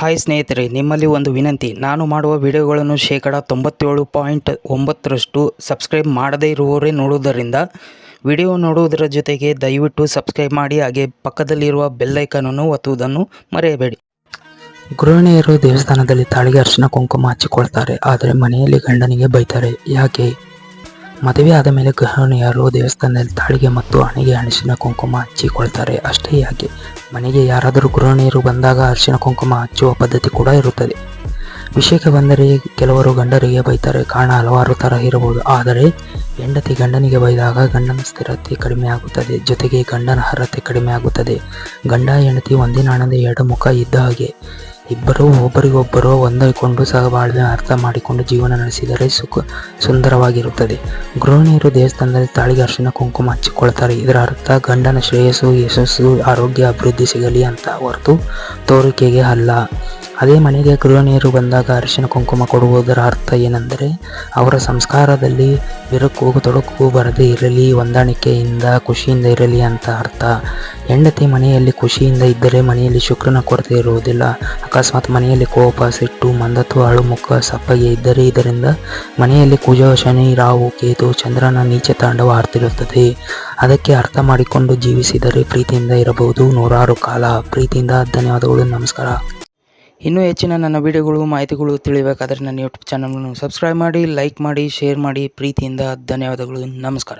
Hi ಸ್ನೇಹಿತರೆ, ನಿಮ್ಮಲ್ಲಿ ಒಂದು ವಿನಂತಿ. ನಾನು ಮಾಡುವ ವಿಡಿಯೋಗಳನ್ನು ಶೇಕಡ ತೊಂಬತ್ತೇಳು ಪಾಯಿಂಟ್ ಒಂಬತ್ತರಷ್ಟು ಸಬ್ಸ್ಕ್ರೈಬ್ ಮಾಡದೇ ಇರುವವರೇ ನೋಡುವುದರಿಂದ ವಿಡಿಯೋ ನೋಡುವುದರ ಜೊತೆಗೆ ದಯವಿಟ್ಟು ಸಬ್ಸ್ಕ್ರೈಬ್ ಮಾಡಿ, ಹಾಗೆ ಪಕ್ಕದಲ್ಲಿರುವ ಬೆಲ್ಲೈಕನನ್ನು ಒತ್ತುವುದನ್ನು ಮರೆಯಬೇಡಿ. ಗೃಹಿಣಿಯರು ದೇವಸ್ಥಾನದಲ್ಲಿ ತಾಳಿಗೆ ಅರಿಶಿನ ಕುಂಕುಮ ಹಚ್ಚಿಕೊಳ್ತಾರೆ, ಆದರೆ ಮನೆಯಲ್ಲಿ ಗಂಡನಿಗೆ ಬೈತಾರೆ. ಯಾಕೆ? ಮದುವೆ ಆದ ಮೇಲೆ ಗೃಹಿಣಿಯರು ದೇವಸ್ಥಾನದಲ್ಲಿ ತಾಳಿಗೆ ಮತ್ತು ಹಣೆಗೆ ಅರಿಶಿನ ಕುಂಕುಮ ಹಚ್ಚಿಕೊಳ್ತಾರೆ. ಅಷ್ಟೇ ಯಾಕೆ? ಮನೆಗೆ ಯಾರಾದರೂ ಗೃಹಿಣಿಯರು ಬಂದಾಗ ಅರಿಶಿನ ಕುಂಕುಮ ಹಚ್ಚುವ ಪದ್ಧತಿ ಕೂಡ ಇರುತ್ತದೆ. ವಿಷಯಕ್ಕೆ ಬಂದರೆ ಕೆಲವರು ಗಂಡರಿಗೆ ಬೈತಾರೆ. ಕಾರಣ ಹಲವಾರು ಥರ ಇರಬಹುದು. ಆದರೆ ಹೆಂಡತಿ ಗಂಡನಿಗೆ ಬೈದಾಗ ಗಂಡನ ಸ್ಥಿರತೆ ಕಡಿಮೆ ಆಗುತ್ತದೆ. ಜೊತೆಗೆ ಗಂಡನ ಅರ್ಹತೆ ಕಡಿಮೆ ಆಗುತ್ತದೆ. ಗಂಡ ಹೆಂಡತಿ ಒಂದೇ ನಾಣದ ಎರಡು ಮುಖ ಇದ್ದ ಹಾಗೆ. ಇಬ್ಬರೂ ಒಬ್ಬರಿಗೊಬ್ಬರು ಹೊಂದಿಕೊಂಡು ಸಹಬಾಳ್ವೆ ಅರ್ಥ ಮಾಡಿಕೊಂಡು ಜೀವನ ನಡೆಸಿದರೆ ಸುಖ ಸುಂದರವಾಗಿರುತ್ತದೆ. ಗೃಹಿಣಿಯರು ದೇವಸ್ಥಾನದಲ್ಲಿ ತಾಳಿಗೆ ಅರಿಶಿನ ಕುಂಕುಮ ಹಚ್ಚಿಕೊಳ್ತಾರೆ. ಇದರ ಅರ್ಥ, ಗಂಡನ ಶ್ರೇಯಸ್ಸು, ಯಶಸ್ಸು, ಆರೋಗ್ಯ, ಅಭಿವೃದ್ಧಿ ಸಿಗಲಿ ಅಂತ ಹೊರತು ತೋರಿಕೆಗೆ ಅಲ್ಲ. ಅದೇ ಮನೆಗೆ ಗೃಹಿಣಿಯರು ಬಂದಾಗ ಅರಿಶಿನ ಕುಂಕುಮ ಕೊಡುವುದರ ಅರ್ಥ ಏನೆಂದರೆ, ಅವರ ಸಂಸ್ಕಾರದಲ್ಲಿ ಬಿರುಕು ತೊಡಕು ಬರದೇ ಇರಲಿ, ಹೊಂದಾಣಿಕೆಯಿಂದ ಖುಷಿಯಿಂದ ಇರಲಿ ಅಂತ ಅರ್ಥ. ಹೆಂಡತಿ ಮನೆಯಲ್ಲಿ ಖುಷಿಯಿಂದ ಇದ್ದರೆ ಮನೆಯಲ್ಲಿ ಶುಕ್ರನ ಕೊರತೆ ಇರುವುದಿಲ್ಲ. ಅಕಸ್ಮಾತ್ ಮನೆಯಲ್ಲಿ ಕೋಪ, ಸಿಟ್ಟು, ಮಂದತ್ವ, ಅಳುಮುಖ, ಸಪ್ಪಗೆ ಇದ್ದರೆ ಇದರಿಂದ ಮನೆಯಲ್ಲಿ ಕುಜ, ಶನಿ, ರಾಹು, ಕೇತು, ಚಂದ್ರನ ನೀಚ ತಾಂಡವ ಆಡ್ತಿರುತ್ತದೆ ಅದಕ್ಕೆ ಅರ್ಥ ಮಾಡಿಕೊಂಡು ಜೀವಿಸಿದರೆ ಪ್ರೀತಿಯಿಂದ ಇರಬಹುದು. ನೂರಾರು ಕಾಲ. ಪ್ರೀತಿಯಿಂದ ಧನ್ಯವಾದಗಳು. ನಮಸ್ಕಾರ. ಇನ್ನೂ ಹೆಚ್ಚಿನ ನನ್ನ ವಿಡಿಯೋಗಳು, ಮಾಹಿತಿಗಳು ತಿಳಿಬೇಕಾದ್ರೆ ನನ್ನ ಯೂಟ್ಯೂಬ್ ಚಾನಲನ್ನು ಸಬ್ಸ್ಕ್ರೈಬ್ ಮಾಡಿ ಲೈಕ್ ಮಾಡಿ ಶೇರ್ ಮಾಡಿ. ಪ್ರೀತಿಯಿಂದ ಧನ್ಯವಾದಗಳು. ನಮಸ್ಕಾರ.